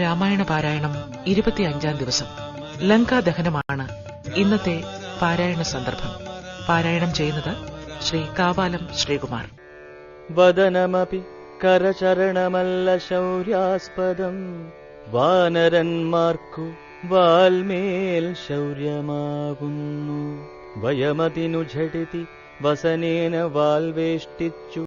രാമായണ പാരായണം ഇരുപത്തിയഞ്ചാം ദിവസം. ലങ്കാ ദഹനമാണ് ഇന്നത്തെ പാരായണ സന്ദർഭം. പാരായണം ചെയ്യുന്നത് ശ്രീ കാവാലം ശ്രീകുമാർ. വദനമപി കരചരണമല്ല ശൗര്യാസ്പദം. വാനരന്മാർക്കു വാൽമേൽ ശൗര്യമാകുന്നു. വയമതിനു ഝടിതി വസനേന വാൽവേഷ്ടിച്ചു.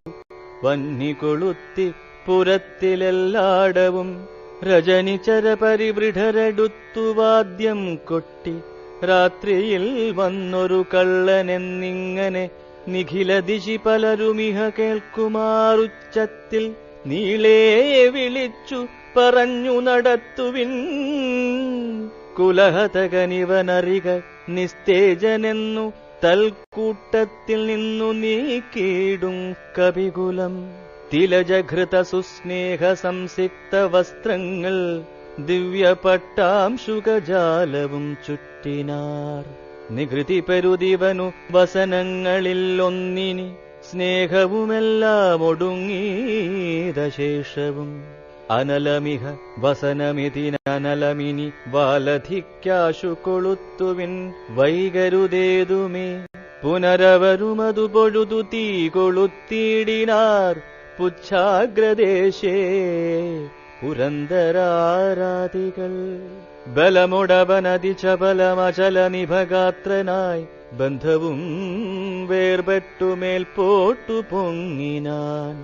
വന്നികൊളുത്തി പുരത്തിലെല്ലാടവും രജനിചര പരിവൃഢരെടുത്തു വാദ്യം കൊട്ടി രാത്രിയിൽ വന്നൊരു കള്ളനെന്നിങ്ങനെ നിഖില ദിശി പലരുമിഹ കേൾക്കുമാറുച്ചത്തിൽ നീളേ വിളിച്ചു പറഞ്ഞു നടത്തുവിൻ. കുലഹതകനിവനറിക നിസ്തേജനെന്നു തൽക്കൂട്ടത്തിൽ നിന്നു നീ നീക്കിയിടും കവികുലം തിലജഘൃത സുസ്നേഹ സംസിക്ത വസ്ത്രങ്ങൾ ദിവ്യപട്ടാംശുകജാലവും ചുറ്റിനാർ. നികൃതി പെരുതിവനു വസനങ്ങളിൽ ഒന്നിനി സ്നേഹവുമെല്ലാം ഒടുങ്ങീതശേഷവും അനലമിഹ വസനമിതിനലമിനി വാലധിക്കാശു കൊളുത്തുവിൻ വൈകരുതേതുമേ. പുനരവരുമതു പൊഴുതു തീ കൊളുത്തിയിടിനാർ പുച്ഛാഗ്രദേശേ പുരന്തരാരാധികൾ ബലമുടവനതി ചപലമചല നിഭഗാത്രനായി ബന്ധവും വേർപെട്ടുമേൽ പോട്ടു പൊങ്ങിനാൻ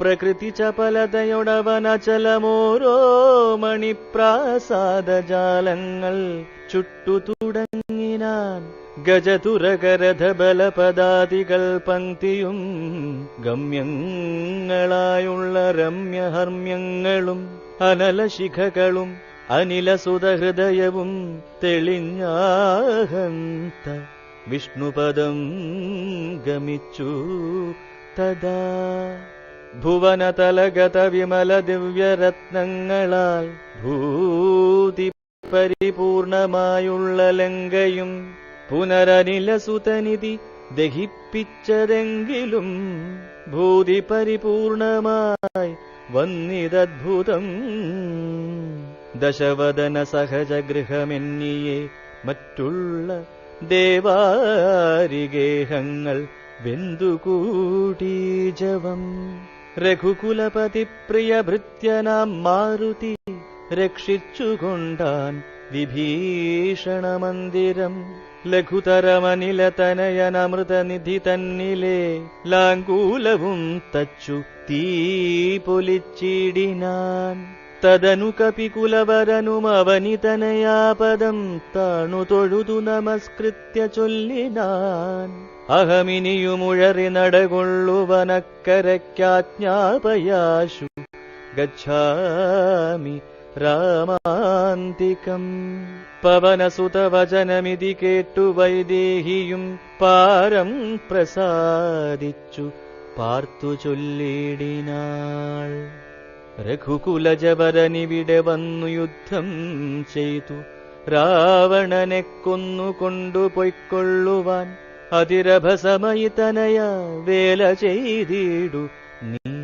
പ്രകൃതി ചപലതയുടവനചലമോരോ മണിപ്രാസാദജാലങ്ങൾ ചുട്ടു തുടങ്ങിനാൻ ഗജതുരകരഥ ബലപദാദികൾ പങ്ക്തിയും ഗമ്യങ്ങളായുള്ള രമ്യഹർമ്യങ്ങളും അനലശിഖകളും അനിലസുതഹൃദയവും തെളിഞ്ഞാഹന്ത വിഷ്ണുപദം ഗമിച്ചു തദാ ഭുവനതലഗത വിമല ദിവ്യരത്നങ്ങളാൽ ഭൂതി പരിപൂർണമായുള്ള ലങ്കയും പുനരനിലസുതനിധി ദഹിപ്പിച്ചതെങ്കിലും ഭൂതി പരിപൂർണമായി വന്നിതദ്ഭുതം. ദശവദന സഹജ ഗൃഹമെന്നിയെ മറ്റുള്ള ദേവാരിഗേഹങ്ങൾ വെന്തുകൂടി ജവം. രഘുകുലപതി പ്രിയ ഭൃത്യനാം മാരുതി രക്ഷിച്ചുകൊണ്ടാൻ വിഭീഷണ മന്ദിരം ലഘുതരമനിലതനയനമൃതനിധി തന്നിലെ ലാങ്കൂലവും തച്ചു തീ പൊലിച്ചിടിനാൻ. തദനു കപികുലവരനുമവനിതനയാപദം താണു തൊഴുതു നമസ്കൃത്യ ചൊല്ലിനാൻ. അഹമിനിയുമുഴറി നടകൊള്ളുവനക്കരയ്ക്കാജ്ഞാപയാശു. ഗച്ഛാമി രാമാന്തികം. പവനസുതവചനമിതി കേട്ടു വൈദേഹിയും പാരം പ്രസാദിച്ചു. പാർത്തു ചൊല്ലിടിനാൾ. രഘുകുലജവരനിവിടെ വന്നു യുദ്ധം ചെയ്തു. രാവണനെ കൊന്നു കൊണ്ടുപൊയ്ക്കൊള്ളുവാൻ അതിരഭസമയിതനയ വേല ചെയ്തിടു. നീ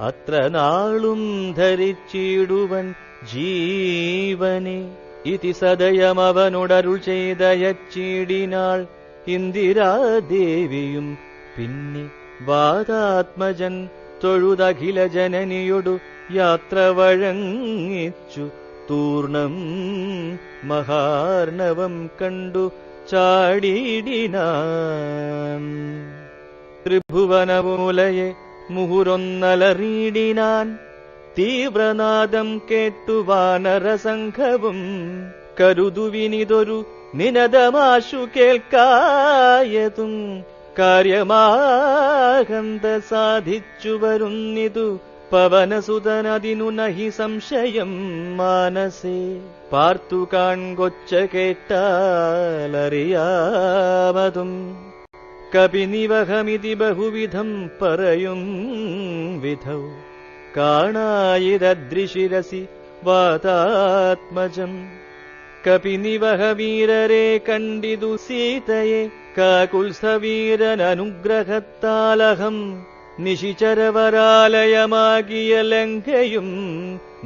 അത്ര നാളും ധരിച്ചിടുവൻ ജീവനെ. ഇതി സദയമവനുടരുൾ ചെയ്തയച്ചിടിനാൾ ഇന്ദിരാദേവിയും പിന്നെ വാദാത്മജൻ തൊഴുതഖില ജനനിയൊടു യാത്ര വഴങ്ങിച്ചു. തൂർണം മഹാർണവം കണ്ടു ചാടിയിടിനാൻ ത്രിഭുവനമൂലയെ മുഹുരൊന്നലറിയിടിനാൻ തീവ്രനാദം കേട്ടു വാനരസംഘവും. കരുതുവിനിതൊരു നിനദമാശു കേൾക്കായതും കാര്യമാകന്ത സാധിച്ചു വരുന്നിതു പവനസുതനതിനു നഹി സംശയം മാനസേ. പാർത്തു കാൺകൊച്ച കേട്ടാലറിയാമതും. കപിനിവഹമിതി ബഹുവിധം പറയും വിധൗ കാണായിരദ്രിശിരസി വാതാത്മജം കപിനിവഹ വീരരെ കണ്ടിതു സീതയെ കാകുൽസവീരനനുഗ്രഹത്താലഹം നിശിചരവരാലയമാകിയ ലങ്കയും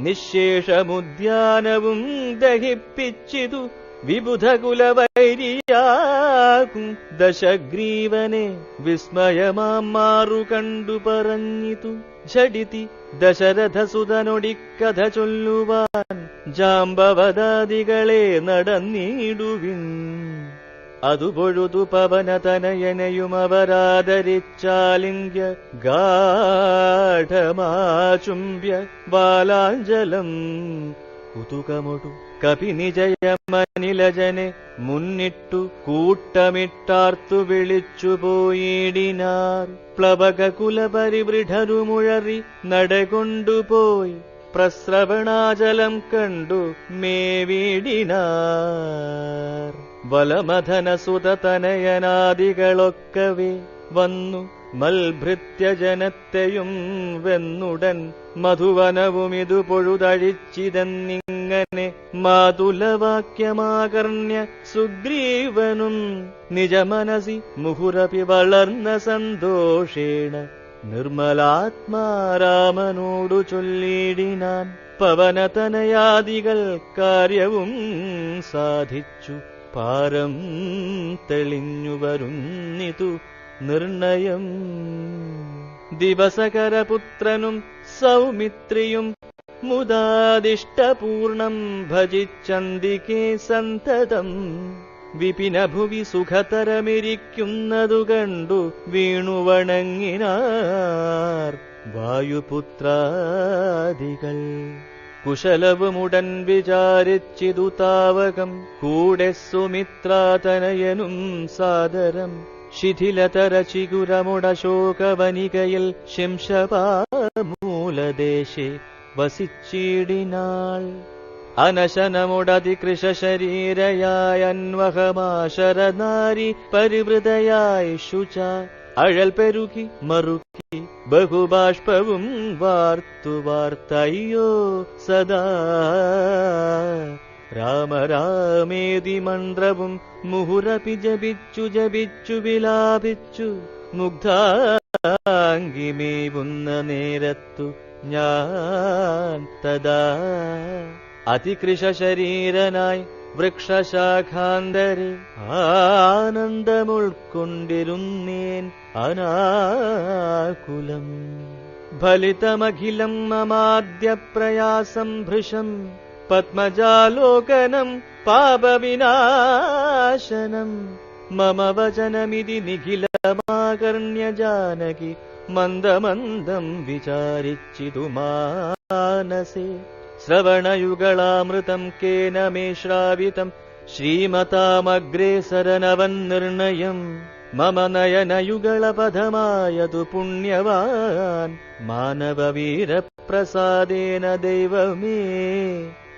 നിശേഷമുദ്യാനവും ദഹിപ്പിച്ചിതു വിബുധകുലവൈരിയാകും ദശഗ്രീവനെ. വിസ്മയമാം മാറു കണ്ടു പറഞ്ഞിതു. ഝടിതി ദശരഥസുതനൊടിക്കഥ ചൊല്ലുവാൻ ജാമ്പവദാദികളെ നടന്നിടുവിൻ. അതുപൊഴുതു പവനതനയനയും അവരാദരിച്ചാലിംഗ്യ ഗാഠമാചുംബ്യ ബാലാഞ്ജലം കുതുകമൊടു. കപിനിജയമനിലജനെ മുന്നിട്ടു കൂട്ടമിട്ടാർത്തു വിളിച്ചു പോയിടിനാർ. പ്ലവക കുലപരിവൃഢരുമുഴറി നടകൊണ്ടുപോയി. പ്രസ്രവണാചലം കണ്ടു മേവിടിനാർ. വലമഥനസുതതനയനാദികളൊക്കവേ വന്നു മൽഭൃത്യജനത്തെയും വെന്നുടൻ മധുവനവും ഇതു പൊഴുതഴിച്ചിതെന്നിങ്ങനെ മാതുലവാക്യമാകർണ്യ സുഗ്രീവനും നിജമനസി മുഹുരപി വളർന്ന സന്തോഷേണ നിർമ്മലാത്മാരാമനോടു ചൊല്ലിടിനാൻ പവനതനയാദികൾ കാര്യവും സാധിച്ചു. പാരം തെളിഞ്ഞു വരുന്നിതു നിർണയം. ദിവസകരപുത്രനും സൗമിത്രിയും മുദാദിഷ്ടപൂർണം ഭജിച്ചന്തികേ സന്തതം. വിപിനഭുവി സുഖതരമിരിക്കുന്നതു കണ്ടു വീണുവണങ്ങിനാർ വായുപുത്രാദികൾ. കുശലവുമുടൻ വിചാരിച്ചിതു താവകം. കൂടെ സുമിത്രാതനയനും സാദരം. शिथिलतरचिगुरमुडशोकवनिकयिल् शिंशपामूलदेशे वसिच्चीडिनाळ् वसिचीडिनाल् परिवृतयाय अन्वहमाशरनारि परिवृदया शुच अयल्पेरु मरुकि बहुबाष्पुम् वार्तु वार्तयो सदा സദാ രാമരാമേതി മന്ത്രവും മുഹുരപി ജപിച്ചു ജപിച്ചു വിലാപിച്ചു. മുഗ്ധാംഗിമേവുന്ന നേരത്തു ഞാൻ തദാ അതികൃഷ ശരീരനായി വൃക്ഷശാഖാന്തരെ ആനന്ദമുൾക്കൊണ്ടിരുന്നേൻ അനാകുലം. ഫലിതമഖിലം മമാദ്യ പ്രയാസം ഭൃശം पद्मजालोकनम् पापविनाशनम् मम वचनमिति निखिलमाकर्ण्य जानकि मन्दमन्दम् मन्दम् मानसे। श्रवणयुगलामृतम् केन मे श्रावितम् श्रीमतामग्रेसरनवम् निर्णयम् मम नयनयुगलपथमायतु पुण्यवान् मानववीरप्रसादेन देव मे।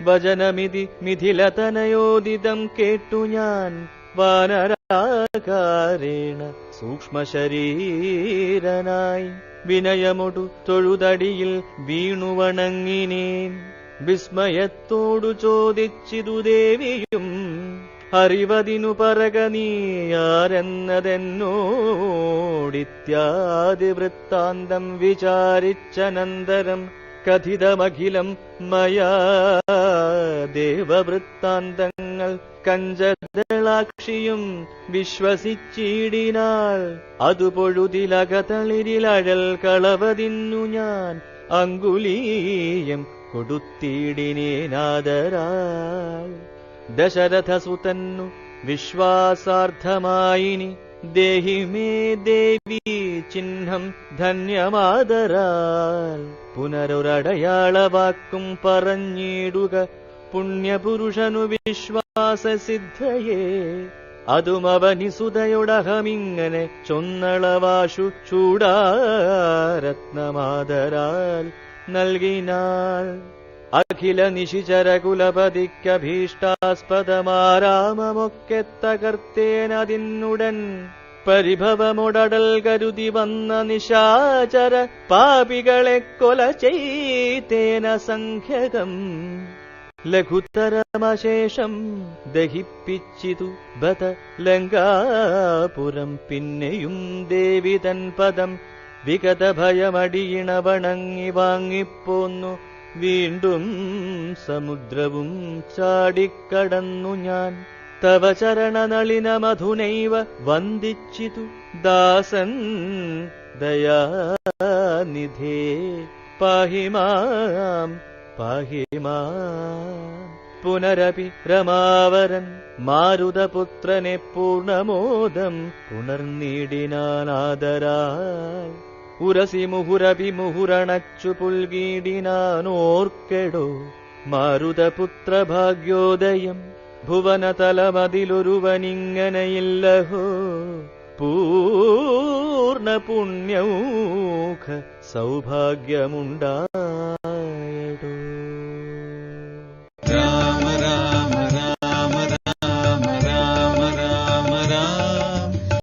വചനമിതി മിഥിലതനയോദിതം കേട്ടു ഞാൻ വാനരാകാരേണ സൂക്ഷ്മശരീരനായി. വിനയമൊടു തൊഴുതടിയിൽ വീണുവണങ്ങിനേൻ വിസ്മയത്തോടു ചോദിച്ചിതു ദേവിയും അറിവതിനു പറക നീയാരെന്നതെന്നോടിത്യാദി വൃത്താന്തം വിചാരിച്ചനന്തരം കഥിതമഖിലം മയാ ദേവവൃത്താന്തങ്ങൾ കഞ്ചദളാക്ഷിയും വിശ്വസിച്ചിടിനാൽ. അതു പൊഴുതിലകതളിരിലഴൽ കളവതിന്നു ഞാൻ. അങ്കുലീയം കൊടുത്തിടിനേനാദരാൾ. ദശരഥസുതന്നു വിശ്വാസാർത്ഥമായിനി. ദേഹി മേ ദേവി ചിഹ്നം ധന്യമാതരാൽ പുനരൊരടയാളവാക്കും പറഞ്ഞിടുക പുണ്യപുരുഷനു വിശ്വാസസിദ്ധയേ. അതുമവനി സുതയുടഹമിങ്ങനെ ചൊന്നളവാശു ചൂടാരത്നമാതരാൽ നൽകിനാൽ. അഖില നിശിചരകുലപതിക്കഭീഷ്ടാസ്പദമാരാമമൊക്കെ തകർത്തേനതിന്നുടൻ പരിഭവമുടടൽ കരുതി വന്ന നിശാചര പാപികളെ കൊല ചെയ്തേന സംഖ്യകം ലഘുത്തരമശേഷം ദഹിപ്പിച്ചിതു ബത ലങ്കാപുരം. പിന്നെയും ദേവി തൻ പദം വിഗത ഭയമടിയിണ വണങ്ങി വാങ്ങിപ്പോന്നു. വീണ്ടും സമുദ്രവും ചാടിക്കടന്നു ഞാൻ. തവ ചരണനളിന മധുനൈവ വന്ദിച്ചിതു. ദാസൻ ദയാനിധേ പാഹി മാം പാഹി മാ പുനരപി രമാവരൻ മാരുതപുത്രനെ പൂർണമോദം പുണർനീടിനാനാദരായി ഉരസി മുഹുരപി മുഹുരണച്ചു പുൽകീടിനാനോർക്കെടോ മാരുതപുത്ര ഭാഗ്യോദയം ഭുവനതലമതിലൊരുവനിങ്ങനെയില്ലഹോ പൂർണ പുണ്യൗഖ സൗഭാഗ്യമുണ്ടാ